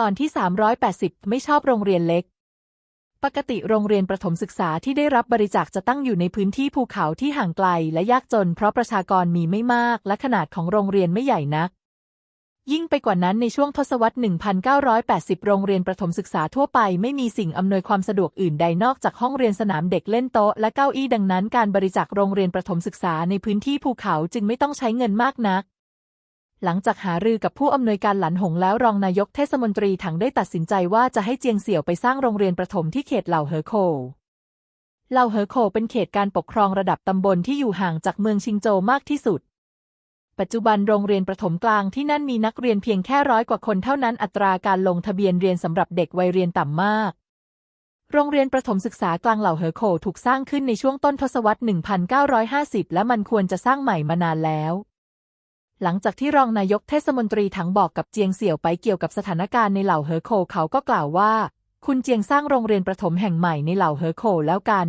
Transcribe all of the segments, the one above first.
ตอนที่ 380 ไม่ชอบโรงเรียนเล็ก ปกติโรงเรียนประถมศึกษาที่ได้รับบริจาคจะตั้งอยู่ในพื้นที่ภูเขาที่ห่างไกลและยากจน เพราะประชากรมีไม่มากและขนาดของโรงเรียนไม่ใหญ่นัก ยิ่งไปกว่านั้นในช่วงทศวรรษ 1980 โรงเรียนประถมศึกษาทั่วไปไม่มีสิ่งอำนวยความสะดวกอื่นใดนอกจากห้องเรียนสนามเด็กเล่นโต๊ะและเก้าอี้ดังนั้น การบริจาคโรงเรียนประถมศึกษาในพื้นที่ภูเขาจึงไม่ต้องใช้เงินมากนัก หลังจากหารือกับผู้อำนวยการหลันหงแล้วรองนายกเทศมนตรีถังได้ตัดสินใจว่าจะให้เจียงเสี่ยวไปสร้างโรงเรียนประถมที่เขตเหล่าเหอโคเหล่าเหอโคเป็นเขตการปกครองระดับตำบลที่อยู่ห่างจากเมืองชิงโจวมากที่สุด ปัจจุบันโรงเรียนประถมกลางที่นั่นมีนักเรียนเพียงแค่ร้อยกว่าคนเท่านั้นอัตราการลงทะเบียนเรียนสำหรับเด็กวัยเรียนต่ำมาก โรงเรียนประถมศึกษากลางเหล่าเหอโคถูกสร้างขึ้นในช่วงต้นทศวรรษ 1950 และมันควรจะสร้างใหม่มานานแล้ว หลังจากที่รองนายกเทศมนตรีถังบอกกับเจียงเสี่ยวไปเกี่ยวกับสถานการณ์ในเหล่าเหอโคเขาก็กล่าวว่า คุณเจียงสร้างโรงเรียนประถมแห่งใหม่ในเหล่าเหอโคแล้วกัน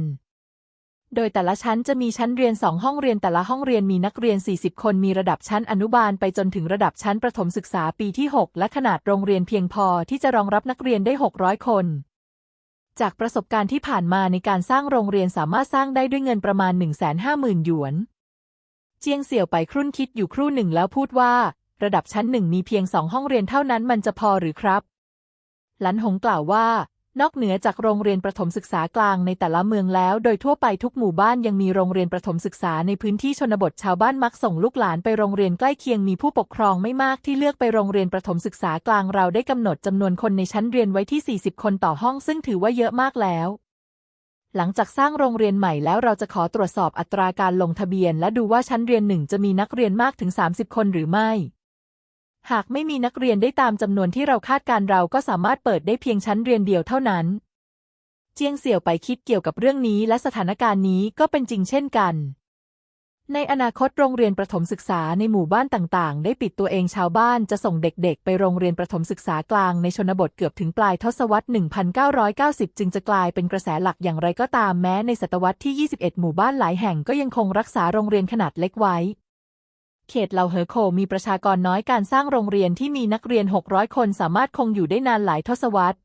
โดยแต่ละชั้นจะมีชั้นเรียนสองห้องเรียนแต่ละห้องเรียนมีนักเรียน 40 คนมีระดับชั้นอนุบาลไปจนถึงระดับชั้นประถมศึกษาปีที่ 6 และขนาดโรงเรียนเพียงพอที่จะรองรับนักเรียนได้ 600 คน จากประสบการณ์ที่ผ่านมาในการสร้างโรงเรียนสามารถสร้างได้ด้วยเงินประมาณ 150,000หยวน เจียงเสี่ยวไปครุ่นคิดอยู่ครู่หนึ่งแล้วพูดว่า ระดับชั้นหนึ่งมีเพียงสองห้องเรียนเท่านั้นมันจะพอหรือครับ หลันหงกล่าวว่า นอกเหนือจากโรงเรียนประถมศึกษากลางในแต่ละเมืองแล้ว โดยทั่วไปทุกหมู่บ้านยังมีโรงเรียนประถมศึกษาในพื้นที่ชนบทชาวบ้านมักส่งลูกหลานไปโรงเรียนใกล้เคียงมีผู้ปกครองไม่มากที่เลือกไปโรงเรียนประถมศึกษากลางเราได้กำหนดจำนวนคนในชั้นเรียนไว้ที่ 40 คนต่อห้องซึ่งถือว่าเยอะมากแล้ว หลังจากสร้างโรงเรียนใหม่แล้วเราจะขอตรวจสอบอัตราการลงทะเบียน และดูว่าชั้นเรียนหนึ่งจะมีนักเรียนมากถึง 30 คนหรือไม่ หากไม่มีนักเรียนได้ตามจำนวนที่เราคาดการเราก็สามารถเปิดได้เพียงชั้นเรียนเดียวเท่านั้น เจียงเสี่ยวไปคิดเกี่ยวกับเรื่องนี้และสถานการณ์นี้ก็เป็นจริงเช่นกัน ในอนาคตโรงเรียนประถมศึกษาในหมู่บ้านต่างๆ ได้ปิดตัวเองชาวบ้านจะส่งเด็กๆ ไปโรงเรียนประถมศึกษากลางในชนบทเกือบถึงปลายทศวรรษ 1990 จึงจะกลายเป็นกระแสหลักอย่างไรก็ตามแม้ในศตวรรษที่ 21 หมู่บ้านหลายแห่งก็ยังคงรักษาโรงเรียนขนาดเล็กไว้ เขตเหล่าเหอโคมีประชากรน้อยการสร้างโรงเรียนที่มีนักเรียน 600 คนสามารถคงอยู่ได้นานหลายทศวรรษ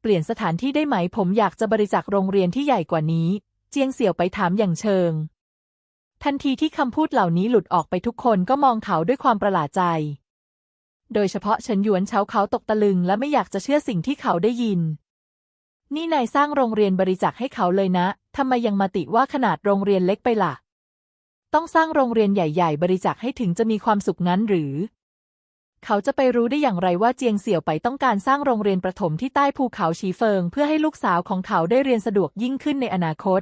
เปลี่ยนสถานที่ได้ไหมผมอยากจะบริจาคโรงเรียนที่ใหญ่กว่านี้ เจียงเสี่ยวไปถามอย่างเชิง ทันทีที่คำพูดเหล่านี้หลุดออกไปทุกคนก็มองเขาด้วยความประหลาดใจ โดยเฉพาะเฉินหยวนเฉาเขาตกตะลึงและไม่อยากจะเชื่อสิ่งที่เขาได้ยิน นี่นายสร้างโรงเรียนบริจาคให้เขาเลยนะ ทำไมยังมาติว่าขนาดโรงเรียนเล็กไปล่ะ ต้องสร้างโรงเรียนใหญ่ ๆ บริจาคให้ถึงจะมีความสุขงั้นหรือ เขาจะไปรู้ได้อย่างไรว่าเจียงเสี่ยวไปต้องการสร้างโรงเรียนประถมที่ใต้ภูเขาชีเฟิง เพื่อให้ลูกสาวของเขาได้เรียนสะดวกยิ่งขึ้นในอนาคต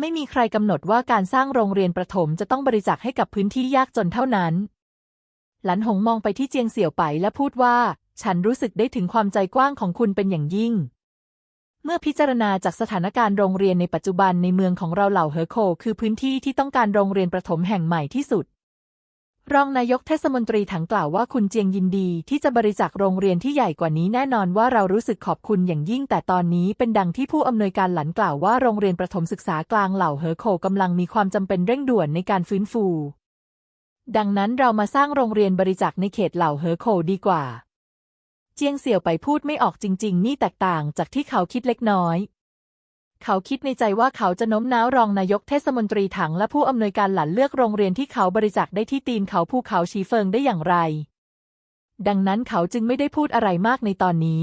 ไม่มีใครกำหนดว่าการสร้างโรงเรียนประถมจะต้องบริจาคให้กับพื้นที่ยากจนเท่านั้น หลันหงมองไปที่เจียงเสี่ยวไปและพูดว่า ฉันรู้สึกได้ถึงความใจกว้างของคุณเป็นอย่างยิ่ง เมื่อพิจารณาจากสถานการณ์โรงเรียนในปัจจุบันในเมืองของเราเหล่าเหอโค คือพื้นที่ที่ต้องการโรงเรียนประถมแห่งใหม่ที่สุด รองนายกเทศมนตรีถังกล่าวว่าคุณเจียงยินดีที่จะบริจาคโรงเรียนที่ใหญ่กว่านี้แน่นอนว่าเรารู้สึกขอบคุณอย่างยิ่ง แต่ตอนนี้เป็นดังที่ผู้อำนวยการหลันกล่าวว่าโรงเรียนประถมศึกษากลางเหล่าเหอโคกำลังมีความจำเป็นเร่งด่วนในการฟื้นฟู ดังนั้นเรามาสร้างโรงเรียนบริจาคในเขตเหล่าเหอโคดีกว่า เจียงเสี่ยวไปพูดไม่ออกจริง ๆ นี่แตกต่างจากที่เขาคิดเล็กน้อย เขาคิดในใจว่าเขาจะโน้มน้าวรองนายกเทศมนตรีถังและผู้อำนวยการหลันเลือกโรงเรียนที่เขาบริจาคได้ที่ตีนเขาภูเขาชีเฟิงได้อย่างไร ดังนั้นเขาจึงไม่ได้พูดอะไรมากในตอนนี้